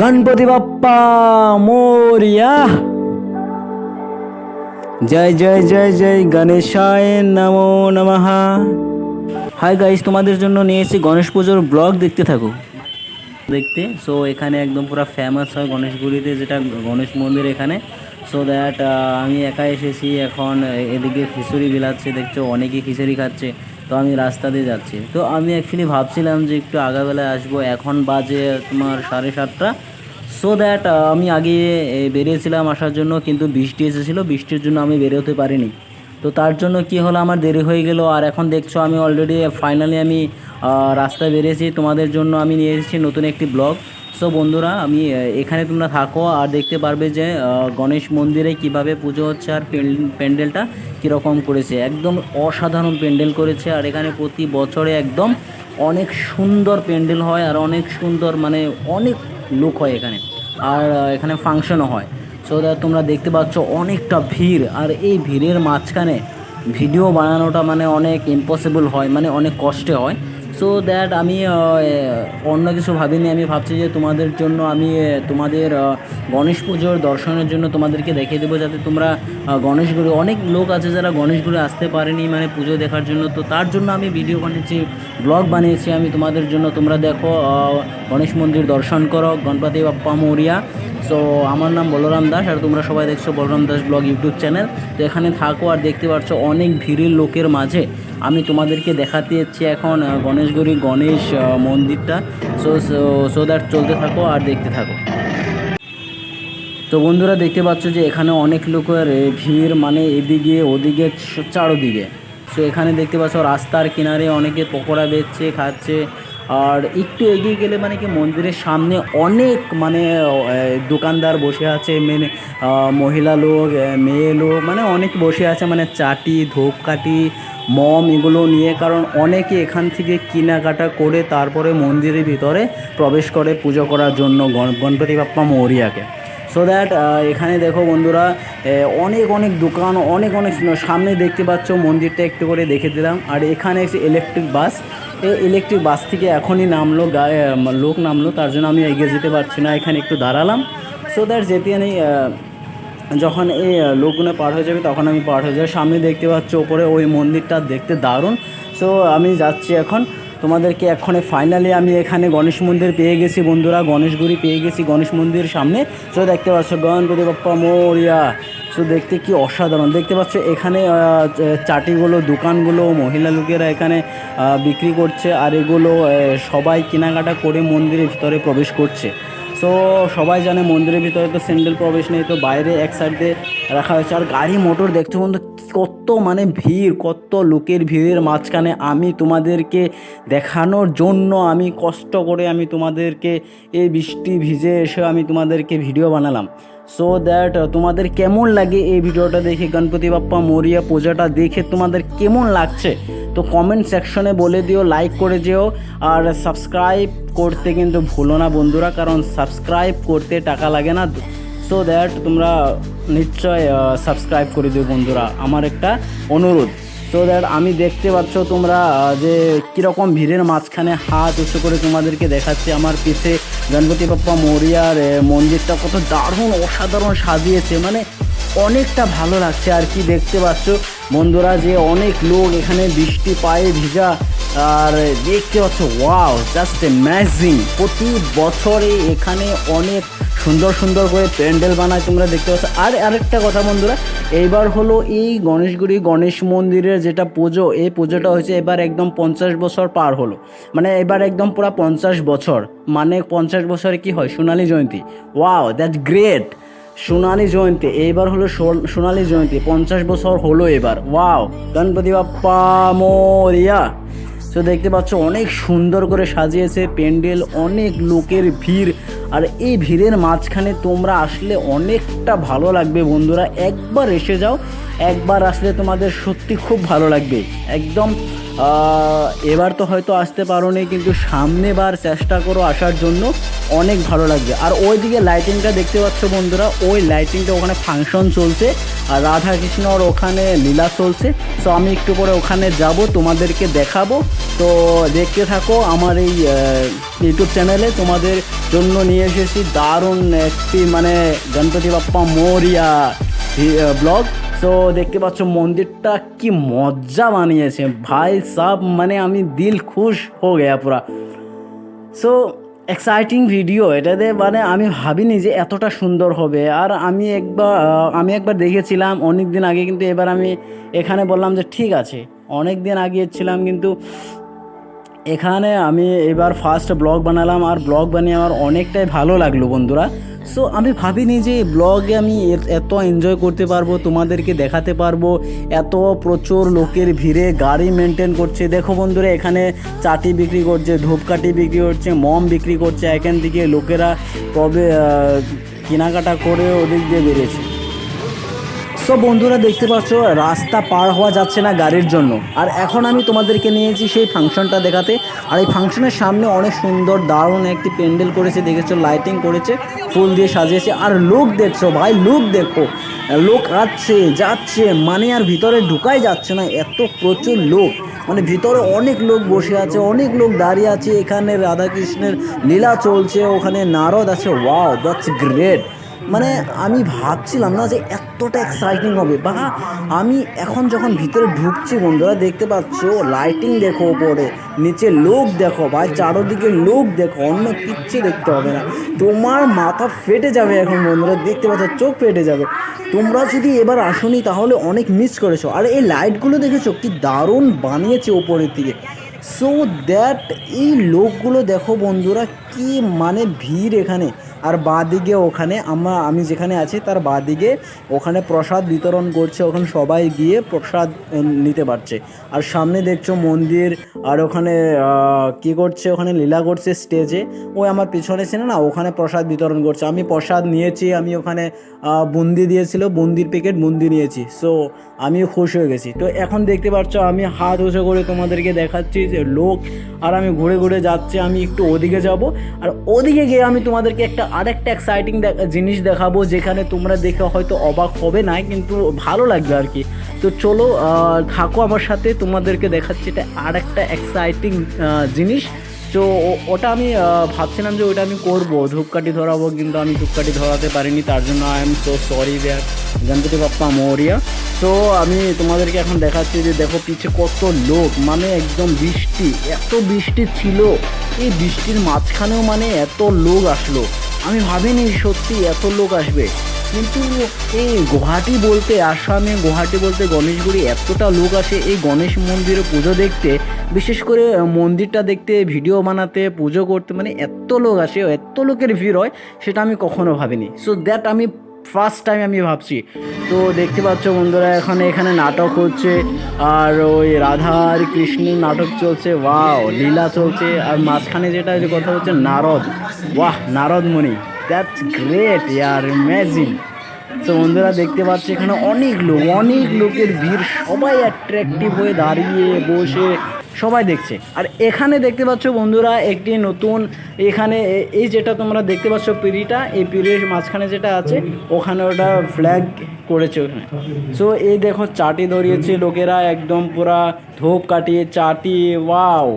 গণপতি বাপ্পা মোরিয়া। জয় জয় জয় জয়, গণেশায় নমো নমহা হাই গাইস তোমাদের জন্য নিয়ে এসেছি গণেশ পুজোর ব্লগ, দেখতে থাকো। দেখতে সো এখানে একদম পুরো ফেমাস হয় গণেশগুড়িতে যেটা গণেশ মন্দির এখানে। সো দ্যাট আমি একা এসেছি, এখন এদিকে খিচুড়ি বিলাচ্ছে, দেখছ, অনেকেই খিচুড়ি খাচ্ছে। তো আমি রাস্তা দিয়ে যাচ্ছি। তো আমি অ্যাকচুয়ালি ভাবছিলাম যে একটু আগাবেলায় আসব। এখন বাজে তোমার সাড়ে সাতটা। সো দ্যাট আমি আগে বেরিয়েছিলাম আসার জন্য, কিন্তু বৃষ্টি এসেছিল। বৃষ্টির জন্য আমি বেরোতে পারিনি। তো তার জন্য কি হলো? আমার দেরি হয়ে গেল। আর এখন দেখছ, আমি অলরেডি ফাইনালি আমি রাস্তায় বেরিয়েছি। তোমাদের জন্য আমি নিয়ে এসেছি নতুন একটি ব্লগ। সো বন্ধুরা, আমি এখানে তোমরা থাকো আর দেখতে পারবে যে গণেশ মন্দিরে কীভাবে পুজো হচ্ছে আর প্যান্ডেলটা কীরকম করেছে। একদম অসাধারণ প্যান্ডেল করেছে আর এখানে প্রতি বছরে একদম অনেক সুন্দর প্যান্ডেল হয় আর অনেক সুন্দর মানে অনেক লোক হয় এখানে। আর এখানে ফাংশনও হয়। সো দ্যাট তোমরা দেখতে পাচ্ছ অনেকটা ভিড় আর এই ভিড়ের মাঝখানে ভিডিও বানানোটা মানে অনেক ইম্পসিবল হয় মানে অনেক কষ্টে হয়। সো দ্যাট আমি অন্য কিছু ভাবিনি। আমি ভাবছি যে তোমাদের জন্য আমি তোমাদের গণেশ পুজোর দর্শনের জন্য তোমাদেরকে দেখিয়ে দেবো যাতে তোমরা গণেশগুলো অনেক লোক আছে যারা গণেশগুলো আসতে পারেনি মানে পুজো দেখার জন্য। তো তার জন্য আমি ভিডিও বানিয়েছি ব্লগ বানিয়েছি। আমি তোমাদের জন্য তোমরা দেখো গণেশ মন্দির দর্শন করো, গণপতি বাপ্পা মৌরিয়া। সো আমার নাম বলরাম দাস আর তোমরা সবাই দেখছ Balaram Das vlog YouTube channel. তো এখানে থাকো আর দেখতে পাচ্ছ অনেক ভিড়ের লোকের মাঝে। আমি তোমাদেরকে দেখাতে যাচ্ছি এখন গণেশগুড়ি গণেশ মন্দিরটা। সো সো দ্যাট চলতে থাকো আর দেখতে থাকো। তো বন্ধুরা দেখতে পাচ্ছ যে এখানে অনেক লোকের ভিড় মানে এদিকে, ওদিকে চারোদিকে। তো এখানে দেখতে পাচ্ছ রাস্তার কিনারে অনেকে পকোড়া বেচছে, খাচ্ছে। আর একটু এগিয়ে গেলে মানে কি মন্দিরের সামনে অনেক মানে দোকানদার বসে আছে মেন মহিলা লোক মেয়ে লোক মানে অনেক বসে আছে মানে চাটি, ধূপকাঠি, মম এগুলো নিয়ে, কারণ অনেকে এখান থেকে কেনাকাটা করে তারপরে মন্দিরের ভিতরে প্রবেশ করে পুজো করার জন্য গণ- গণপতি বাপ্পা মৌরিয়াকে। সো দ্যাট এখানে দেখো বন্ধুরা অনেক অনেক দোকান, অনেক অনেক সামনে দেখতে পাচ্ছ মন্দিরটা, একটু করে দেখে দিলাম। আর এখানে একটি ইলেকট্রিক বাস এই ইলেকট্রিক বাস থেকে এখনই নামলো, গায়ে লোক নামলো, তার জন্য আমি এগিয়ে যেতে পারছি না। এখানে একটু দাঁড়ালাম। সো দ্যাট যেতে আমি যখন এই লোকগুলো পার হয়ে যাবে, তখন আমি পার হয়ে যাব। সামনে দেখতে পাচ্ছ ওপরে ওই মন্দিরটা দেখতে দারুণ। সো আমি যাচ্ছি এখন। তোমাদেরকে এক্ষণে ফাইনালি আমি এখানে গণেশ মন্দির পেয়ে গেছি বন্ধুরা। গণেশগুড়ি পেয়ে গেছি গণেশ মন্দির সামনে। সো দেখতে পাচ্ছ, গণপতি বাপ্পা মোরিয়া। সো দেখতে কি অসাধারণ। দেখতে পাচ্ছ, এখানে চাটিগুলো, দোকানগুলো, মহিলা লোকেরা এখানে বিক্রি করছে। আর এগুলো সবাই কেনাকাটা করে মন্দিরের ভিতরে প্রবেশ করছে। সো সবাই জানে মন্দিরের ভিতরে তো স্যান্ডেল প্রবেশ নেই। তো বাইরে এক সাইড দিয়ে রাখা হয়েছে। আর গাড়ি মোটর দেখছ বন্ধু? কত মানে ভিড়, কত লোকের ভিড়ের মাঝখানে আমি তোমাদেরকে দেখানোর জন্য আমি কষ্ট করে আমি তোমাদেরকে এই বৃষ্টি ভিজে এসে আমি তোমাদেরকে ভিডিও বানালাম। সো দ্যাট তোমাদের কেমন লাগে এই ভিডিওটা দেখে, গণপতি বাপ্পা মরিয়া পূজাটা দেখে তোমাদের কেমন লাগছে? তো কমেন্ট সেকশনে বলে দিও লাইক করে যেও, আর সাবস্ক্রাইব করতে কিন্তু ভুলো না বন্ধুরা, কারণ সাবস্ক্রাইব করতে টাকা লাগে না। সো দ্যাট তোমরা নিশ্চয় সাবস্ক্রাইব করে দিও বন্ধুরা। আমার একটা অনুরোধ। সো দ্যাট আমি দেখতে পাচ্ছ তোমরা যে কীরকম ভিড়ের মাঝখানে হাত উঁচু করে তোমাদেরকে দেখাচ্ছে। আমার পিছে গণপতি বাপ্পা মরিয়ার মন্দিরটা কত দারুণ অসাধারণ সাজিয়েছে। মানে অনেকটা ভালো লাগছে আর কি দেখতে পাচ্ছ। বন্ধুরা, যে অনেক লোক এখানে বৃষ্টি পায়ে ভিজা, আর দেখতে পাচ্ছ ওয়াও জাস্ট ম্যাজিং প্রতি বছরে এখানে অনেক সুন্দর সুন্দর করে প্যান্ডেল বানায় তোমরা দেখতে পাচ্ছ। আর আরেকটা কথা বন্ধুরা, এইবার হলো এই গণেশগুড়ি গণেশ মন্দিরের যেটা পুজো, এই পুজোটা হয়েছে এবার একদম পঞ্চাশ বছর পার হলো। মানে এবার একদম পুরো পঞ্চাশ বছর। মানে পঞ্চাশ বছরে কি হয়? সোনালী জয়ন্তী। ওয়াও দ্যাট গ্রেট সোনালী জয়ন্তী। এইবার হলো সোনালী জয়ন্তী। পঞ্চাশ বছর হলো এবার। ওয়াও গণপতি বাপ্পা মোরিয়া। তো দেখতে পাচ্ছ, অনেক সুন্দর করে সাজিয়েছে প্যান্ডেল, অনেক লোকের ভিড়। আর এই ভিড়ের মাঝখানে তোমরা আসলে অনেকটা ভালো লাগবে বন্ধুরা। একবার এসে যাও, একবার আসলে তোমাদের সত্যি খুব ভালো লাগবে। একদম এবার তো হয়তো আসতে পারো নি কিন্তু সামনে বার চেষ্টা করো আসার জন্য। অনেক ভালো লাগবে। আর ওইদিকে লাইটিংটা দেখতে পাচ্ছ বন্ধুরা, ওই লাইটিংটা ওখানে ফাংশন চলছে, আর রাধা কৃষ্ণর ওখানে লীলা চলছে। সো আমি একটু পরে ওখানে যাব, তোমাদেরকে দেখাবো। তো দেখতে থাকো, আমার এই ইউটিউব চ্যানেলে তোমাদের জন্য নিয়ে এসেছি দারুণ একটি মানে গণপতি বাপ্পা মোরিয়া ব্লগ সো দেখতে পাচ্ছ মন্দিরটা কি মজা বানিয়েছে। ভাই সব মানে আমি দিল খুশ হো গেয়া পুরা। সো এক্সাইটিং ভিডিও এটাতে মানে আমি ভাবিনি যে এতটা সুন্দর হবে। আর আমি একবার আমি একবার দেখেছিলাম অনেক দিন আগে, কিন্তু এবার আমি এখানে বললাম যে ঠিক আছে। অনেক দিন আগে ছিলাম, কিন্তু এখানে আমি এবার ফার্স্ট ব্লগ বানালাম। আর ব্লগ বানিয়ে আমার অনেকটাই ভালো লাগল বন্ধুরা। সো আমি ভাবিনি যে ব্লগে আমি এত এনজয় করতে পারব, তোমাদেরকে দেখাতে পারব। এত প্রচুর লোকের ভিড়ে গাড়ি মেনটেন করছে। দেখো বন্ধুরা, এখানে চাটি বিক্রি করছে, ধূপকাঠি বিক্রি করছে, মম বিক্রি করছে। এখান থেকে লোকেরা কবে কেনাকাটা করে ওদিক দিয়ে বেরিয়েছে। সো বন্ধুরা দেখতে পাচ্ছ, রাস্তা পার হওয়া যাচ্ছে না গাড়ির জন্য। আর এখন আমি তোমাদেরকে নিয়েছি সেই ফাংশনটা দেখাতে। আর এই ফাংশনের সামনে অনেক সুন্দর, দারুণ একটি প্যান্ডেল করেছে, দেখেছ, লাইটিং করেছে, ফুল দিয়ে সাজিয়েছে। আর লোক দেখছ ভাই, লোক দেখো, লোক আসছে, যাচ্ছে মানে আর ভিতরে ঢুকাই যাচ্ছে না, এত প্রচুর লোক। মানে ভিতরে অনেক লোক বসে আছে, অনেক লোক দাঁড়িয়ে আছে, এখানে রাধাকৃষ্ণের লীলা চলছে, ওখানে নারদ আছে ওয়াও দ্যাটস গ্রেট মানে আমি ভাবছিলাম না যে এতটা এক্সাইটিং হবে। বা আমি এখন যখন ভিতরে ঢুকছি বন্ধুরা, দেখতে পাচ্ছ লাইটিং দেখো ওপরে নিচে লোক দেখো, ভাই, চারোদিকে লোক দেখো, অন্য কিচ্ছু দেখতে হবে না। তোমার মাথা ফেটে যাবে এখন বন্ধুরা, দেখতে পাচ্ছ, চোখ ফেটে যাবে। তোমরা যদি এবার আসনি, তাহলে অনেক মিস করেছ। আর এই লাইটগুলো দেখেছ, কি দারুণ বানিয়েছে ওপরের দিকে। সো দ্যাট এই লোকগুলো দেখো বন্ধুরা, কি মানে ভিড় এখানে। আর বাঁ দিকে ওখানে আমরা, আমি যেখানে আছি তার বাঁ দিকে ওখানে প্রসাদ বিতরণ করছে, ওখানে সবাই গিয়ে প্রসাদ নিতে পারছে। আর সামনে দেখছ মন্দির, আর ওখানে কি করছে, ওখানে লীলা করছে স্টেজে ওই আমার পিছনে ছিল না, ওখানে প্রসাদ বিতরণ করছে। আমি প্রসাদ নিয়েছি, আমি ওখানে বুন্দি দিয়েছিল, বুন্দির প্যাকেট বুন্দি নিয়েছি। সো আমি খুশি হয়ে গেছি। তো এখন দেখতে পাচ্ছ, আমি হাত উঁচু করে তোমাদেরকে দেখাচ্ছি যে লোক, আর আমি ঘুরে ঘুরে যাচ্ছি, আমি একটু ওদিকে যাব। আর ওদিকে গিয়ে আমি তোমাদেরকে একটা আরেকটা এক্সাইটিং জিনিস দেখাবো যেখানে তোমরা দেখে হয়তো অবাক হবে না কিন্তু ভালো লাগবে আর কি। তো চলো থাকো আমার সাথে, তোমাদেরকে দেখাচ্ছি এটা আরেকটা এক্সাইটিং জিনিস। তো ওটা আমি ভাবছিলাম যে ওটা আমি করব। ধূপকাঠি ধরাবো, কিন্তু আমি ধূপকাঠি ধরাতে পারিনি, তার জন্য I am so sorry there Ganapati Bappa Morya তো আমি তোমাদেরকে এখন দেখাচ্ছি যে দেখো, পিছে কত লোক মানে একদম বৃষ্টি, এত বৃষ্টি ছিল। এই বৃষ্টির মাঝখানেও মানে এত লোক আসলো। আমি ভাবিনি সত্যি এত লোক আসবে। কিন্তু এই গুহাটি বলতে, আসামে গুহাটি বলতে গণেশগুড়ি এতটা লোক আসে, এই গণেশ মন্দিরে পুজো দেখতে, বিশেষ করে মন্দিরটা দেখতে, ভিডিও বানাতে, পুজো করতে মানে এত লোক আসে, এত লোকের ভিড় হয়, সেটা আমি কখনো ভাবিনি। সো দ্যাট আমি ফার্স্ট টাইম আমি ভাবছি। তো দেখতে পাচ্ছ বন্ধুরা, এখন, এখানে নাটক হচ্ছে, আর ওই রাধা আর কৃষ্ণের নাটক চলছে। ওয়াও লীলা চলছে। আর মাঝখানে যেটা যে কথা হচ্ছে, নারদ। ওয়াহ নারদ মণি দ্যাটস গ্রেট ইয়ার ইম্যাজিন তো বন্ধুরা, দেখতে পাচ্ছি এখানে অনেক লোক, অনেক লোকের ভিড়। সবাই অ্যাট্রাকটিভ হয়ে দাঁড়িয়ে বসে সবাই দেখছে। আর এখানে দেখতে পাচ্ছ বন্ধুরা একটি নতুন এখানে এই যেটা তোমরা দেখতে পাচ্ছ পিড়িটা, এই পিড়ির মাঝখানে যেটা আছে, ওখানে ওটা ফ্ল্যাগ করেছে ওখানে। সো এই দেখো, চাটি ধরিয়েছে লোকেরা, একদম পুরা ধূপ কাটিয়ে চাটি ওয়াও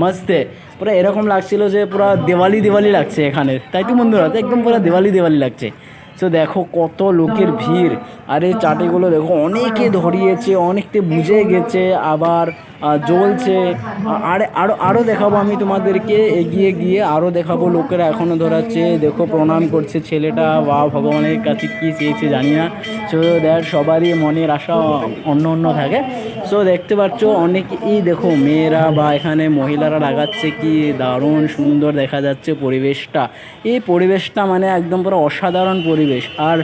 মস্তে। পুরো এরকম লাগছিল যে পুরো দিওয়ালি দিওয়ালি লাগছে এখানে। তাই তো বন্ধুরা? একদম পুরো দিওয়ালি দিওয়ালি লাগছে। সো দেখো কত লোকের ভিড়। আর এই চাটিগুলো দেখো, অনেকে ধরিয়েছে অনেকটা বুঝে গেছে, আবার জ্বলছে। আর আরও আরও দেখাবো আমি তোমাদেরকে। এগিয়ে গিয়ে আরও দেখাবো লোকেরা এখনও ধরাচ্ছে। দেখো, প্রণাম করছে ছেলেটা। বা ভগবানের কাছে কী চেয়েছে জানি না। সো দেখ সবারই মনের আশা অন্য অন্য থাকে। সো দেখতে পাচ্ছ, অনেকেই দেখো, মেয়েরা বা এখানে মহিলারা লাগাচ্ছে কি দারুণ সুন্দর দেখা যাচ্ছে পরিবেশটা। এই পরিবেশটা মানে একদম পুরো অসাধারণ পরিবেশ। আর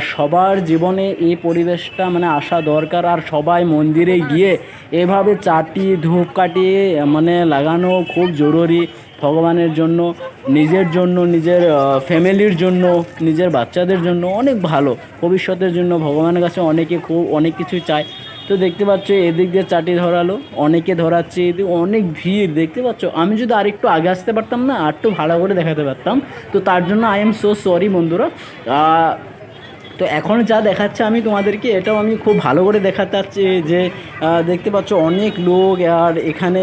সবার জীবনে এই পরিবেশটা মানে আসা দরকার। আর সবাই মন্দিরে গিয়ে এভাবে চাটি ধূপকাঠি মানে লাগানো খুব জরুরি ভগবানের জন্য, নিজের জন্য, নিজের ফ্যামিলির জন্য, নিজের বাচ্চাদের জন্য অনেক ভালো। ভবিষ্যতের জন্য ভগবানের কাছে অনেকে খুব, অনেক কিছু চায়। তো দেখতে পাচ্ছ, এদিক দিয়ে চাটি ধরালো, অনেকে ধরাচ্ছে, এদিকে অনেক ভিড়, দেখতে পাচ্ছ? আমি যদি আরেকটু আগে আসতে পারতাম না আর একটু ভালো করে দেখাতে পারতাম। তো তার জন্য আই এম সো সরি বন্ধুরা। তো এখন যা দেখাচ্ছে আমি তোমাদেরকে, এটাও আমি খুব ভালো করে দেখাতে যে দেখতে পাচ্ছ অনেক লোক আর এখানে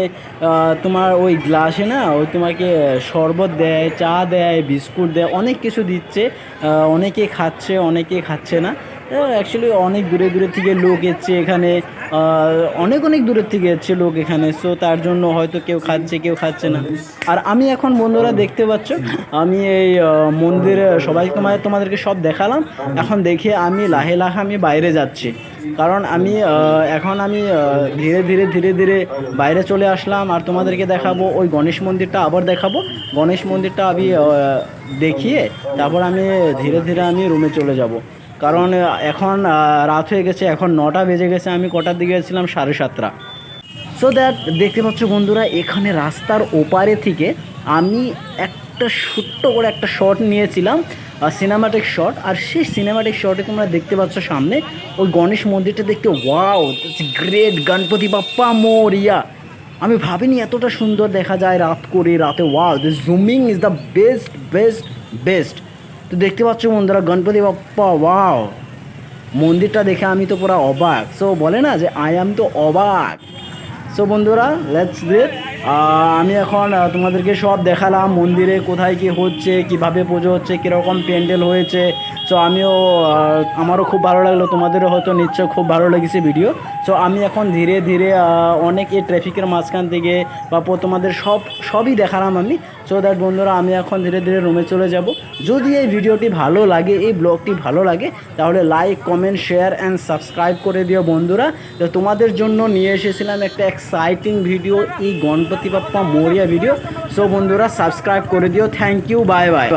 তোমার ওই গ্লাসে না, ওই তোমাকে শরবত দেয়, চা দেয়, বিস্কুট দেয়, অনেক কিছু দিচ্ছে। অনেকে খাচ্ছে অনেকে খাচ্ছে না। অ্যাকচুয়ালি অনেক দূরে দূরে থেকে লোক এসছে এখানে। অনেক অনেক দূরের থেকে এসছে লোক এখানে সো তার জন্য হয়তো কেউ খাচ্ছে কেউ খাচ্ছে না। আর আমি এখন বন্ধুরা দেখতে পাচ্ছ, আমি এই মন্দিরে সবাই তোমার তোমাদেরকে সব দেখালাম। এখন দেখে আমি লাহে লাহে আমি বাইরে যাচ্ছি। কারণ আমি এখন আমি ধীরে ধীরে ধীরে ধীরে বাইরে চলে আসলাম। আর তোমাদেরকে দেখাবো, ওই গণেশ মন্দিরটা আবার দেখাবো। গণেশ মন্দিরটা আমি দেখিয়ে তারপর আমি ধীরে ধীরে আমি রুমে চলে যাব। কারণ এখন রাত হয়ে গেছে, এখন নটা বেজে গেছে, আমি কটার দিকে গেছিলাম? সাড়ে সাতটা। সো দ্যাট দেখতে পাচ্ছ বন্ধুরা, এখানে রাস্তার ওপারে থেকে আমি একটা ছোট্ট করে একটা শট নিয়েছিলাম সিনেমাটিক শট আর সেই সিনেমাটিক শটে তোমরা দেখতে পাচ্ছ সামনে, ওই গণেশ মন্দিরটা দেখতে ওয়াও গ্রেট গণপতি বাপ্পা মোরিয়া। আমি ভাবিনি এতটা সুন্দর দেখা যায় রাত করে, রাতে wow this zooming is the best best best তো দেখতে পাচ্ছ বন্ধুরা, গণপতি বাপ্পা ওয়াও মন্দিরটা দেখে আমি তো পুরো অবাক। সো বলে না যে আই অ্যাম তো অবাক। সো বন্ধুরা লেটস ডেট আমি এখন তোমাদেরকে সব দেখালাম মন্দিরে কোথায় কি হচ্ছে, কীভাবে পুজো হচ্ছে, কীরকম প্যান্ডেল হয়েছে। সো আমিও আমারও খুব ভালো লাগল, তোমাদেরও হয়তো নিশ্চয় খুব ভালো লেগেছে ভিডিও সো আমি এখন ধীরে ধীরে অনেক এই ট্রাফিকের মাঝখান থেকে বা তোমাদের সব, সবই দেখালাম আমি। সো দ্যাট বন্ধুরা, আমি এখন ধীরে ধীরে রুমে চলে যাব। যদি এই ভিডিওটি ভালো লাগে, এই ব্লগটি ভালো লাগে, তাহলে like comment share and subscribe করে দিও বন্ধুরা। তো তোমাদের জন্য নিয়ে এসেছিলাম একটা এক্সাইটিং ভিডিও এই গণপতি বাপ্পা মরিয়া ভিডিও সো বন্ধুরা সাবস্ক্রাইব করে দিও। Thank you bye bye